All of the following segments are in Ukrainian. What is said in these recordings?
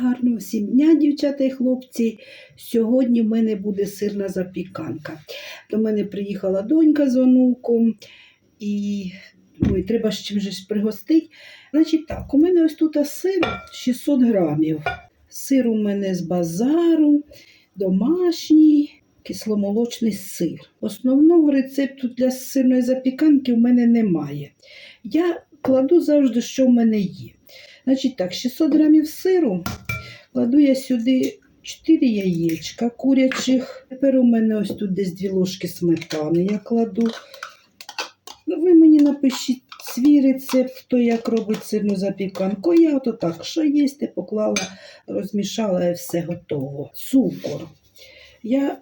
Гарного всім дня, дівчата і хлопці. Сьогодні в мене буде сирна запіканка. До мене приїхала донька з онуком, і ой, треба з чим пригостити. Значить так, у мене ось тут сир 600 грамів. Сир у мене з базару, домашній, кисломолочний сир. Основного рецепту для сирної запіканки у мене немає. Я кладу завжди, що в мене є. Значить так, 600 грамів сиру кладу я сюди 4 яєчка курячих. Тепер у мене ось тут десь 2 ложки сметани я кладу. Ну, ви мені напишіть свій рецепт, хто як робить сирну запіканку. Я ото так, що те поклала, розмішала і все готово. Цукор. Я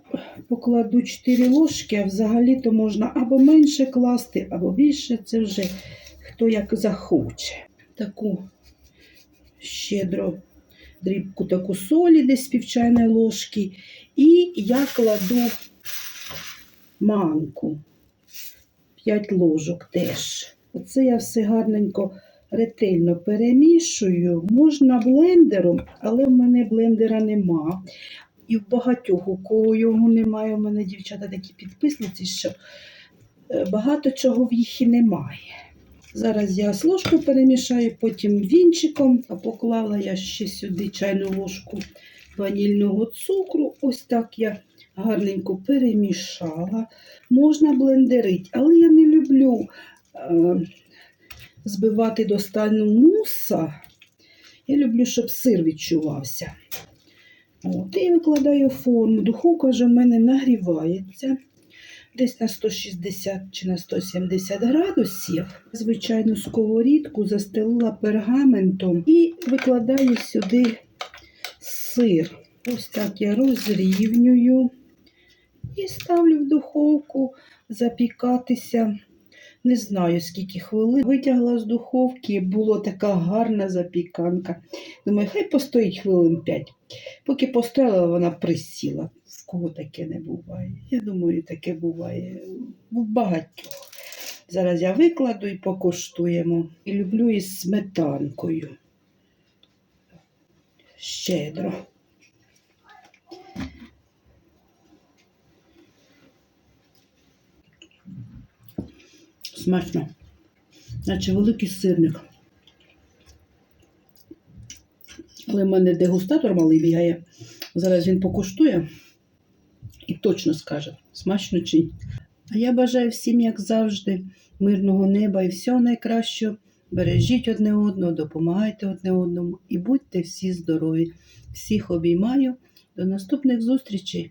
покладу 4 ложки, а взагалі-то можна або менше класти, або більше. Це вже хто як захоче. Таку щедро дрібку таку солі, десь пів чайної ложки. І я кладу манку. 5 ложок теж. Оце я все гарненько ретельно перемішую. Можна блендером, але в мене блендера нема. І в багатьох, у кого його немає, у мене дівчата такі підписниці, що е, багато чого в їх і немає. Зараз я з ложкою перемішаю, потім вінчиком, а поклала я ще сюди чайну ложку ванільного цукру. Ось так я гарненько перемішала. Можна блендерити, але я не люблю е, збивати до стану муса. Я люблю, щоб сир відчувався. От, і викладаю форму. Духовка вже в мене нагрівається десь на 160 чи на 170 градусів. Звичайну сковорідку застелила пергаментом і викладаю сюди сир. Ось так я розрівнюю і ставлю в духовку запікатися. Не знаю, скільки хвилин. Витягла з духовки, була така гарна запіканка. Думаю, хай постоїть хвилин 5. Поки постояла, вона присіла. В кого таке не буває? Я думаю, таке буває у багатьох. Зараз я викладу і покуштуємо. І люблю із сметанкою. Щедро. Смачно. Наче великий сирник. Але в мене дегустатор малий бігає. Зараз він покуштує і точно скаже, смачно чи ні. А я бажаю всім, як завжди, мирного неба і всього найкращого. Бережіть одне одного, допомагайте одне одному і будьте всі здорові. Всіх обіймаю. До наступних зустрічей!